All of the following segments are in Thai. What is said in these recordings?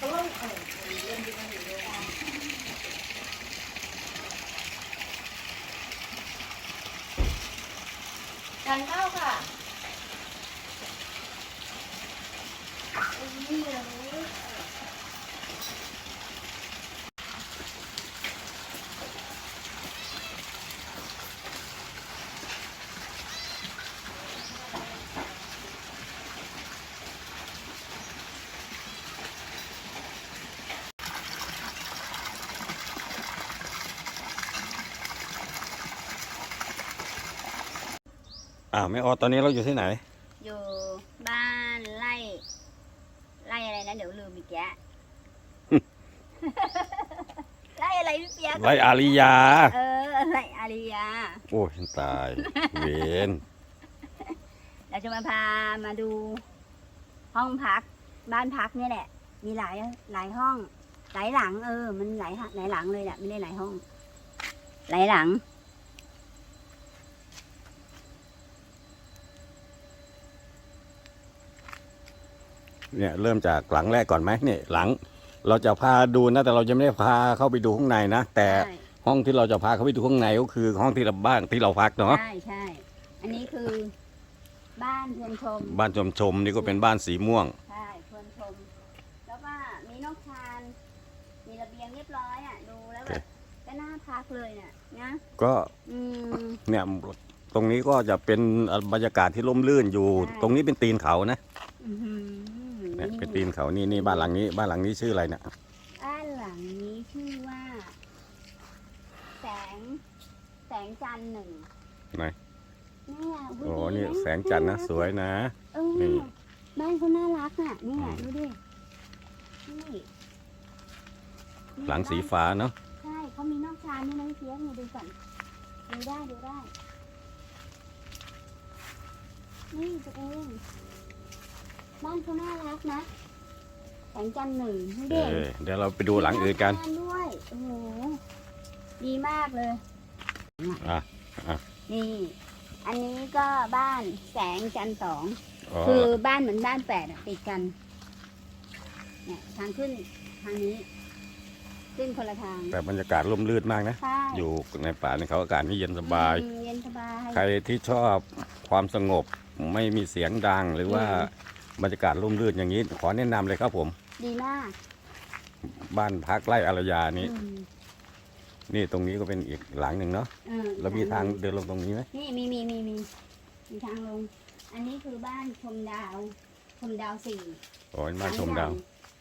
ทานข้าวค่ะ อ่าแม่ออตอนนี้เราอยู่ที่ไหน อยู่บ้านไร่ไร่อะไรนะเดี๋ยวลืมอีกแยะไร่อะไรพี่เปียกไรอาริยา เออไร่อาริยา โอ้ยตาย เวนเราจะมาพามาดู ห้องพัก บ้านพักเนี่ยแหละ มีหลายหลายห้อง หลายหลัง เออ มันหลายหลายหลังเลยแหละไม่ได้หลายห้อง หลายหลัง เนี่ยเริ่มจากหลังแรกก่อนไหมเนี่ยหลัง เราจะพาดูนะแต่เราจะไม่ได้พาเข้าไปดูข้างในนะแต่ใช่ ห้องที่เราจะพาเข้าไปดูข้างในก็คือ ห้องที่เราบ้านที่เราพักเนาะใช่ใช่ อันนี้คือบ้านชวนชม บ้านชมชมนี่ก็เป็นบ้านสีม่วง ใช่ชวนชม แล้วก็มีนอกชานมีระเบียงเรียบร้อยอะ ดูแล้วแบบก็น่าพักเลยเนี่ยนะ ก็อืม เนี่ยตรงนี้ก็จะเป็นบรรยากาศที่ร่มรื่นอยู่ ใช่ ตรงนี้เป็นตีนเขานะ อื้อหือ เนี่ยเป็นตีนเขานี่นี่บ้านหลังนี้ บ้านหลังนี้ชื่ออะไรเนี่ยบ้านหลังนี้ชื่อว่า แสง แสงจันทร์หนึ่งไหนเนี่ยโอ้ยนี่ดีะแสงจันทร์นะารักสวยนะเอนี่อบ้านเขาน่ารักอะเนี่ยอืมดูดินี่นี่หลังสีฟ้าเนาะใช่เขามีนอกชานนี่นะพี่เพียกนี่ดูก่อนดูได้ดูได้นี่ตัวเอง บ้านเขาน่ารักนะแสงจันทร์หนึ่งดูเอดิอเดี๋ยวเราไปดูหลังอื่นกัน มีบ้าด้วย โอ้โห ดีมากเลย อะอะ นี่ อันนี้ก็บ้านแสงจันทร์สอง อ๋อคือบ้านเหมือนบ้านแฝดอะติดกัน เนี่ยทางขึ้นทางนี้ ขึ้นคนละทาง แต่บรรยากาศร่มรื่นมากนะ ใช่อยู่ในป่าในเขาอากาศนี่เย็นสบาย อืมเย็นสบาย ใครที่ชอบความสงบไม่มีเสียงดังหรือว่าอื บรรยากาศร่มรื่นอย่างนี้ ขอแนะนำเลยครับผม ดีมากบ้านพักไร่อารยานี่อืมนี่ตรงนี้ก็เป็นอีกหลังหนึ่งเนาะเออแล้วมีทางเดินลงตรงนี้ไหมนี่มีมีมีมีมีทางลง อันนี้คือบ้านชมดาว ชมดาวสี่โอ้ยบ้านชมดาว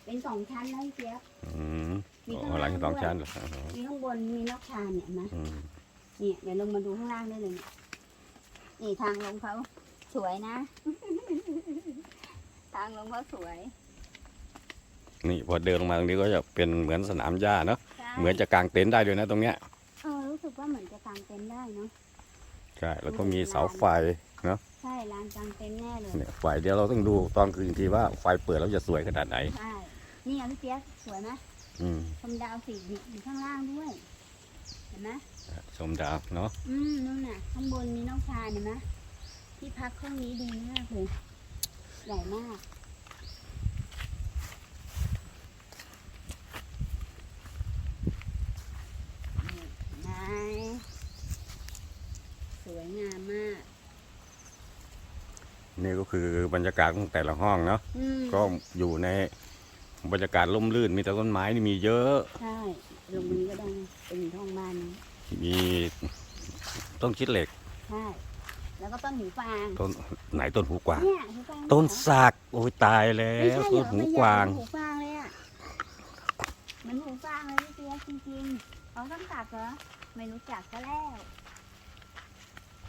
เป็นสองชั้นนะพี่เจี๊ยบ อืมมีโอ้ข้าง หลัล่างงสองด้วยชั้นเหรออ๋อมีข้างบนมีนอกชานเนี่ยเห็นไหมอืมเนี่ยเดี๋ยวลงมาดูข้างล่างได้เลยเนี่ยนี่ทางลงเขาสวยนะ ทางลงเขาสวย นี่พอเดินลงมาตรงนี้ก็จะเป็นเหมือนสนามหญ้าเนาะใช่เหมือนจะกางเต็นท์ได้ด้วยนะตรงเนี้ยเออรู้สึกว่าเหมือนจะกางเต็นท์ได้เนาะ ใช่แล้วก็มีเสาไฟเนาะใช่ลานกางเต็นท์แน่เลย เนี่ยไฟเดี๋ยวเราต้องดูตอนคืนอีกทีว่าไฟเปิดแล้วจะสวยขนาดไหน ใช่ นี่อะพี่เจี๊ยบสวยไหมอืมชมดาวสีเนี่ยอยู่ข้างล่างด้วย เห็นไหมชมดาวเนาะอืมนู่นน่ะ ข้างบนมีนอกชานเห็นไหมที่พักห้องนี้ดีมากเลยใหญ่มากนี่เห็นไหมสวยงามมาก นี่ก็ คือบรรยากาศของแต่ละห้องเนาะอืมก็อยู่ในบรรยากาศร่มรื่น มีแต่ต้นไม้นี่มีเยอะ ใช่ลงนี้ก็ได้นะเป็นห้องบ้านนะมีต้นคิดเหล็ก ใช่แล้วก็ต้นหูฟางต้นไหนต้นหูกวาง เนี่ยหูฟางต้นเหรอ สักโอ้ยตายแล้ไม่วใช่ต้นหูกวางเหรอไม่ใหญ่เหมือนหูฟางเลยอะเหมันหูฟางเลยพี่เปียกจริงๆเขาต้องตัดเหรอ ไม่รู้จักก็แล้ว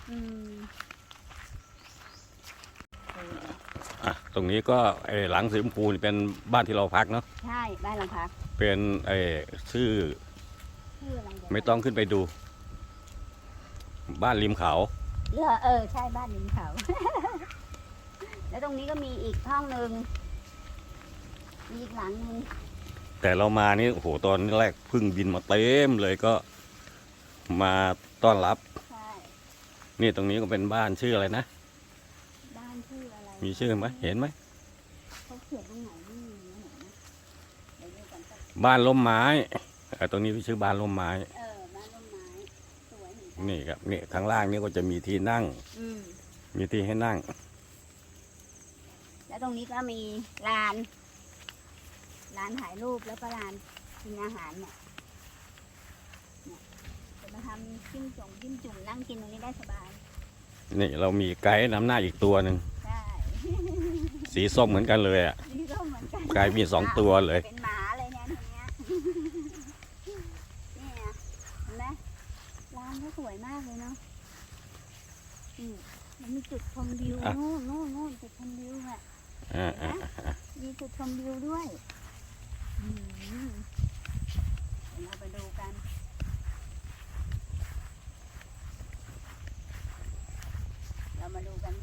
อืมเอออะตรงนี้ก็ไอ้หลังสีชมพูนี่เป็นบ้านที่เราพักเนาะใช่บ้านหลังพักเป็นไอ้ชื่อชื่ออะไรเดี๋ยวไม่ต้องขึ้นไปดู บ้านริมเขาเหรอเออใช่บ้านริมเขา แล้วตรงนี้ก็มีอีกห้องหนึ่งมีอีกหลังหนึ่งแต่เรามานี่โอ้โหตอนแรกเพึ่งบินมาเต็มเลยก็มาต้อนรับ ใช่นี่ตรงนี้ก็เป็นบ้านชื่ออะไรนะ บ้านชื่ออะไร มีชื่อไหมเห็นไหมเขาเขียนตรงไหนไม่มีนะเห็นไหมเดี๋ยวบ้านล้มไม้เอ่อตรงนี้ชื่อบ้านล้มไม้ เออบ้านต้นไม้สวยเหมือนกันนี่ครับนี่ข้างล่างนี่ก็จะมีที่นั่ง อืม มีที่ให้นั่ง แล้วตรงนี้ก็มีลาน ลานถ่ายรูปแล้วก็ลานกินอาหารเนี่ยเนี่ยจะมาทำจิ้มจุ่มจิ้มจุ่มนั่งกินตรงนี้ได้สบาย นี่เรามีไกด์นำหน้าอีกตัวหนึ่งใช่ สีส้มเหมือนกันเลยอะนี่ก็เหมือนกันไกด์มีสองตัวเลย เป็นหมาเลยเนี่ยตรงเนี้ยนี่ไงเห็นไหมร้านก็สวยมากเลยเนาะอืมมันมีจุดชมวิวอะนู่นนู่นนู่นจุดชมวิวอะอ่าอ่าอ่ามีจุดชมวิวด้วยอืมเดี๋ยวเราไปดูกัน เรามาดูกัน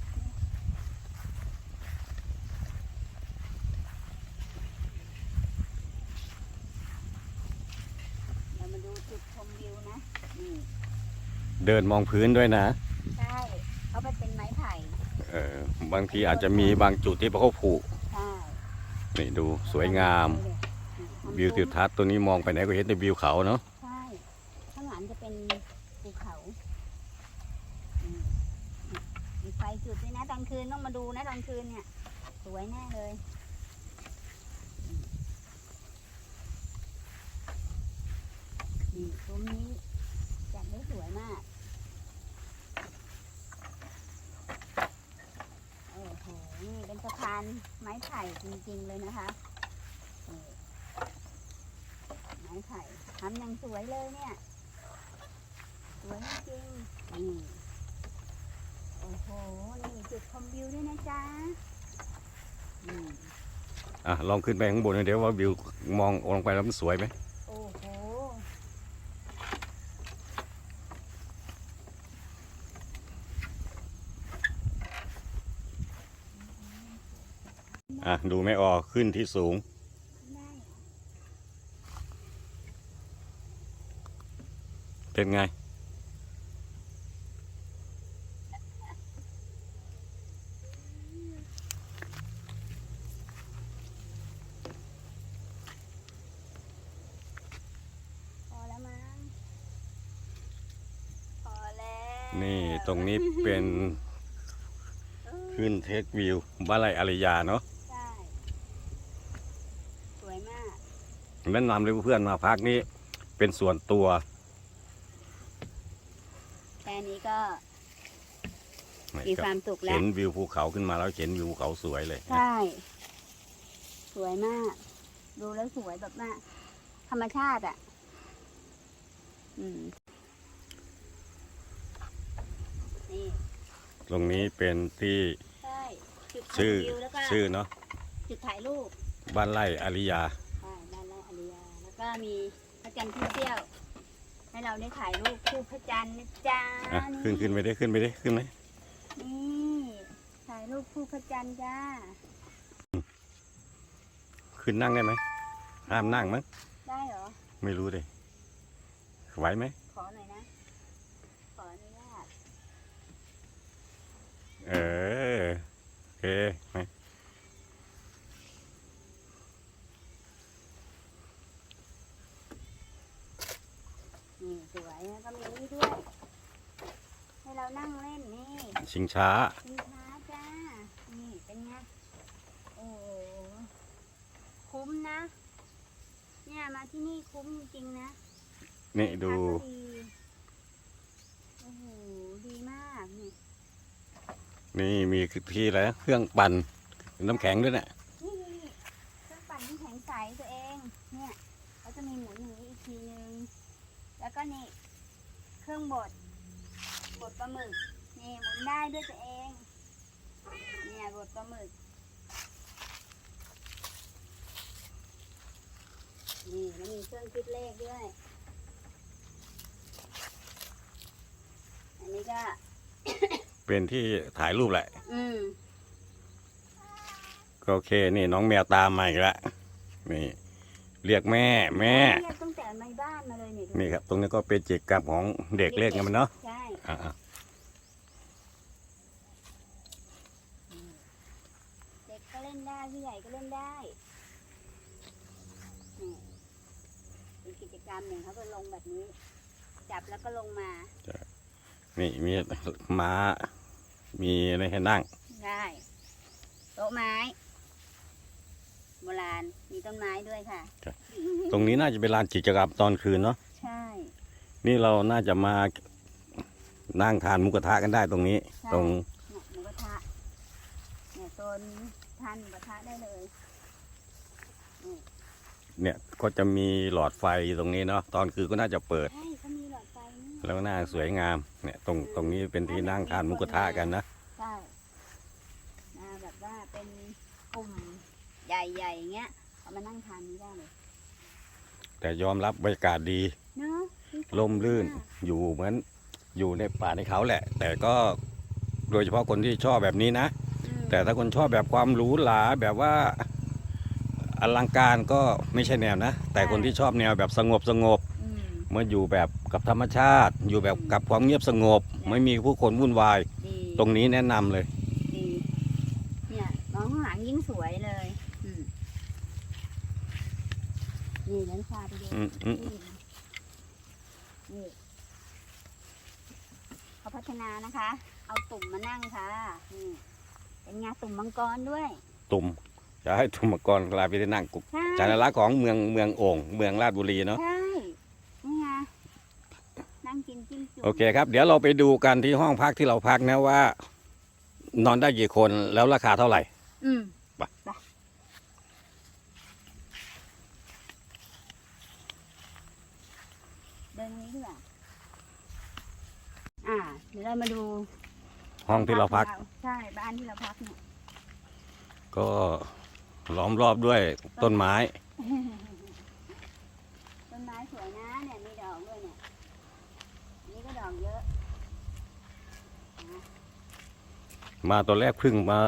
เรามาดูจุดชมวิวนะ นี่ เดินมองพื้นด้วยนะ ใช่เขาไปเป็นไม้ไผ่เออบางทีอาจจะมีบางจุดที่เขาผูกใช่นี่ดูสวยงาม วิวทิวทัศน์ตัวนี้มองไปไหนก็เห็นแต่วิวเขาเนาะใช่ข้างหลังจะเป็นภูเขาอืมมีไฟจุดด้วยนะตอนคืนต้องมาดูนะตอนคืนเนี่ย สวยแน่เลยอืมนี่ตรงนี้จัดได้สวยมาก โอ้โห นี่เป็น สะพานไม้ไผ่จริงๆเลยนะคะไม้ไผ่ทำอย่างสวยเลยเนี่ย สวยจริงนี่โอ้โห นี่จุดชมวิวด้วยนะจ๊ะอะลองขึ้นไปข้างบนน่อยเดี๋ยวว่าวิวมองลงไปแล้วมันสวยไหม โอ้โห อะ ดูไม่ออกขึ้นที่สูงได้เหรอเป็นไง พอแล้วมั้งพอแล้วนี่ตรงนี้เป็นเออขึ้นเทควิวบ้านไรอารยาเนาะ ใช่ สวยมาก แนะนำเลยเพื่อนมาพักนี้เป็นส่วนตัว แค่นี้ก็นี่มีก็ความสุขแล้เห็วนวิวภูเขาขึ้นมาแล้วเห็นวิวภูเขาสวยเลย ใช่ สวยมาก ดูแล้วสวยแบบว่าธรรมชาติอะ อืม นี่ตรงนี้เป็นที่ใช่จุดชมชื่อวิวแล้วก็ชื่อเนาะจุดถ่ายรูป บ้านไร่อาริยา ก็มีพระจันทร์ที่เที่ยว ให้เราได้ถ่ายรูปคู่พระจันทร์นะจ๊ะอะขึ้นขึ้นไปได้ขึ้นไปได้ขึ้นไหมนี่ถ่ายรูปคู่พระจันทร์จ้าขึ้นนั่งได้ไหมห้ามนั่งมั้งได้เหรอ ไม่รู้เลยไหวไหมขอหน่อยนะ ขออนุญาต เออโอเคไหม นี่สวยแล้ว ก็มีนี่ด้วย ให้เรานั่งเล่นนี่ชิงช้า ชิงช้าจ้า นี่เป็นไง โอ้โหคุ้มนะ เนี่ยมาที่นี่คุ้มจริงๆนะนี่ดู ราคาก็ดีโอ้โห ดีมากนี่ นี่มีที่อะไรนะเครื่องปั่นน้ำแข็งด้วยเนี่ยนี่นี่นี่เครื่องปั่นที่แข็งใสตัวเอง เนี่ยเขาจะมีหมุนอย่างนี้อีกทีนึง แล้วก็นี่ เครื่องบด บดปลาหมึก นี่หมุนได้ด้วยตัวเอง เนี่ยบดปลาหมึก นี่แล้วมีเครื่องคิดเลขด้วย อันนี้ก็ เป็นที่ถ่ายรูปแหละ อืมก็โอเค นี่น้องแมวตามมาอีกแล้วนี่ เรียกแม่แม่ เรียกตั้งแต่ในบ้า นมาเลยเนี่ยดูนี่ครับ ตรงนี้ก็เป็นกิจกรรมของเด็กเล่นกันมันเนาะใช่อ่าเด็กก็เล่นได้ผู้ใหญ่ก็เล่นได้นี่ามหนึ่งเขาก็ลงแบบนี้ จับแล้วก็ลงมานี่มีม้า มีอะไรให้นั่ง ได้โต๊ะไม้ โบราณ มีต้นไม้ด้วยค่ะ ตรงนี้น่าจะเป็นลานกิจกรรมตอนคืนเนาะใช่ นี่เราน่าจะมานั่งทานหมุกระทะกันได้ตรงนี้ ใช่ ตรงเนี่ยหมูกระทะเนี่ยโซนทานหมูกระทะได้เลย เนี่ยก็จะมีหลอดไฟอยู่ตรงนี้เนาะตอนคืนก็น่าจะเปิด ใช่เขามีหลอดไฟนี่แล้วก็น่าสวยงามเนี่ยตรงตรงนี้เป็นที่นั่งทานหมุกระทะกันนะใช่นะแบบว่าเป็นกลุ่มใหญ่ๆอย่างเงี้ยเอามานั่งทานนี้ได้เลย แต่ยอมรับบรรยากาศดี เนาะร่มรื่นอยู่เหมือนอยู่ในป่าในเขาแหละ แต่ก็โดยเฉพาะคนที่ชอบแบบนี้นะอืมแต่ถ้าคนชอบแบบความหรูหราแบบว่าอลังการก็ไม่ใช่แนวนะ แต่คนที่ชอบแนวแบบสงบสงบอืมเมื่ออยู่แบบกับธรรมชาติ อยู่แบบกับความเงียบสงบ ไม่มีผู้คนวุ่นวายดีตรงนี้แนะนำเลยดีเนี่ยมองข้างหลังยิ่งสวยเลยอืมนี่นั้นพาไปดูอืมอืม นี่นี่เขาพัฒนานะคะ เอาตุ่มมานั่งค่ะนี่เป็นไงตุ่มมังกรด้วย ตุ่มจะให้ตุ่มมังกรกลายไปนที่นั่งกุกใช่จานลักษณ์ของเมืองเมืองโอ่งเมืองราชบุรีเนาะใช่นี่ไงนั่งกินจิ้มจุ่มโอเคครับ เดี๋ยวเราไปดูกันที่ห้องพักที่เราพักนะว่า นอนได้กี่คนแล้วราคาเท่าไหร่ อืม ไป ไป เดินตรงนี้ดีกว่าอ่า เดี๋ยวเรามาดูห้องที่เราพัก ใช่บ้านที่เราพักเนี่ยก็ล้อมรอบด้วยต้นไม้ ต้นไม้สวยนะเนี่ยมีดอกด้วยเนี่ยอันนี่ก็ดอกเยอะมาตอนแรกพึ่งมา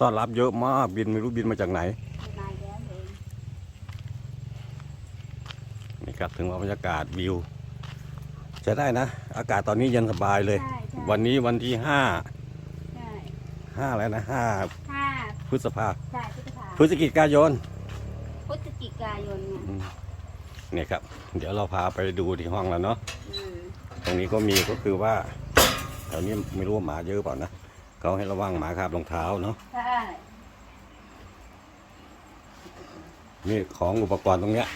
ต้อนรับเยอะมากบินไม่รู้บินมาจากไหน มีไม้แย้มเอง นี่ครับถึงว่าบรรยากาศวิวจะได้นะ อากาศตอนนี้เย็นสบายเลย ใช่ใช่ วันนี้วันที่ห้าใช่ห้าแล้วนะห้าห้าพฤษภาใช่พฤษภาพฤศจิกายนพฤศจิกายนเนี่ยอืมเนี่ยครับ เดี๋ยวเราพาไปดูที่ห้องแล้วเนาะ อืมตรงนี้ก็มีก็คือว่าแถวนี้ไม่รู้ว่าหมาเยอะเปล่านะเขาให้ระวังหมาคาบรองเท้าเนาะใช่นี่ของอุปกรณ์ตรงเนี้ย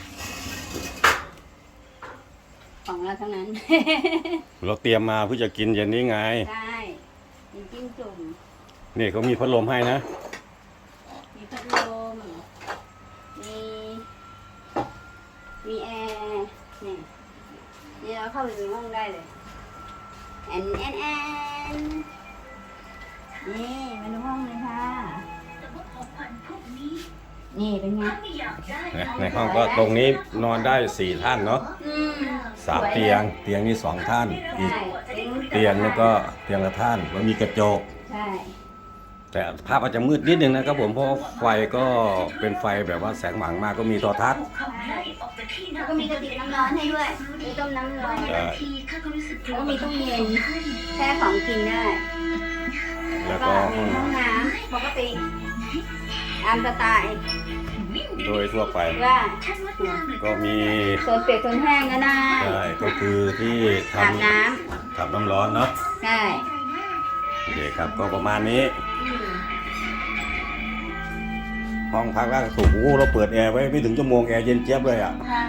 ของเราทั้งนั้น เราเตรียมมาเพื่อจะกินเย็นนี้ไง ใช่มีจิ้มจุ่ม นี่เขามีพัดลมให้นะ มีพัดลม มี มีแอร์นี่นี่เราเข้าไปในห้องได้เลย แอนแอนแอนนี่มาดูห้องเลยค่ะ นี่เป็นไง ในห้องก็ตรงนี้นอนได้สี่ท่านเนาะ อืม สามสวเตียง เตียงนี้สองท่าน อีกใช่เตียงนึงก็เตียงละท่านแล้วมีกระจก ใช่แต่ภาพอาจจะมืดนิดนึงนะครับผมเพราะไฟก็เป็นไฟแบบว่าแสงหวังมากก็มีโทรทัศน์แล้วก็มีกระติกน้ำร้อนให้ด้วยมีต้มน้ำร้อนเอ่อแล้วก็มีตู้เย็นแช่ของกินได้แล้วก็ก็มีห้องน้ำปกติตามสไตล์ โดยทั่วไป ว่าก็มีโซนเปียกโซนแห้งก็ได้ใช่ก็คือที่ทอาบน้ำทำน้ำร้อนเนาะำใช่โอเคครับก็ประมาณนี้อืมห้องพักล่างสุดโอ้โหเราเปิดแอร์ไว้ไม่ถึงชั่วโมงแอร์เย็นเจี๊ยบเลยอะใช่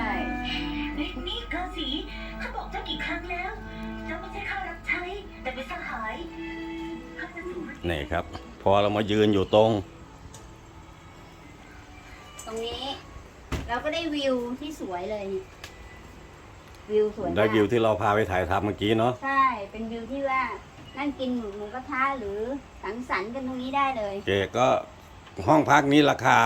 นี่นี่กาสีข้าบอกเจ้ากี่ครั้งแล้วเจ้าไม่ใช่ข้ารับใช้แต่เป็นสหายข้าจะสูญนี่ครับ พอเรามายืนอยู่ตรงต รงนี้เราก็ได้วิวที่สวยเลยนี่วิวสวยมากได้วิวที่เราพาไปถ่ายทำเมื่อกี้เนาะใช่เป็นวิวที่ว่านั่งกินหมูหมูกระทะหรือสังสรรค์กันตรงนี้ได้เลยโอเคก็ห้องพักนี้ราคา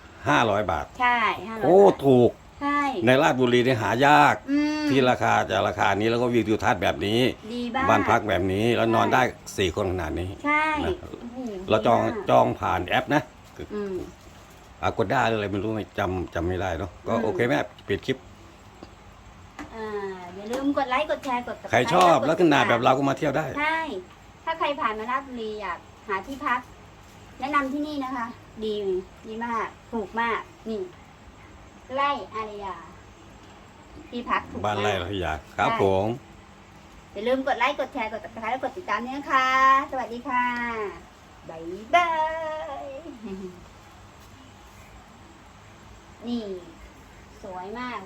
500บาท ใช่ห้าร้อยโอ้บาทถูกใช่ ในราชบุรีนี่หายาก อืมที่ราคาจะราคานี้แล้วก็วิวทิวทัศน์แบบนี้ ดีบ้างบ้านพักแบบนี้แล้วนอนได้สี่คนขนาดนี้ ใช่นะ โอ้โหเราจองดีมากจองผ่านแอปนะ อืม อากด้าอะไรไม่รู้ไม่จำจำไม่ได้เนาะก็อืมโอเคแม่ปิดคลิป อ่าอย่าลืมกดไลค์กดแชร์กดใครชอบลักษณะแบบเราก็มาเที่ยวได้ ใช่ ถ้าใครผ่านมาราชบุรีอยากหาที่พัก แนะนำที่นี่นะคะ ดีดีมากถูกมาก นี่ใกล้อารยา ที่พักถูกบ้านไร่มากเราอยากครับผม อย่าลืมกดไลค์ กดแชร์ กดติดตามและกดติดตามด้วยนะคะ สวัสดีค่ะบายบาย นี่ สวยมาก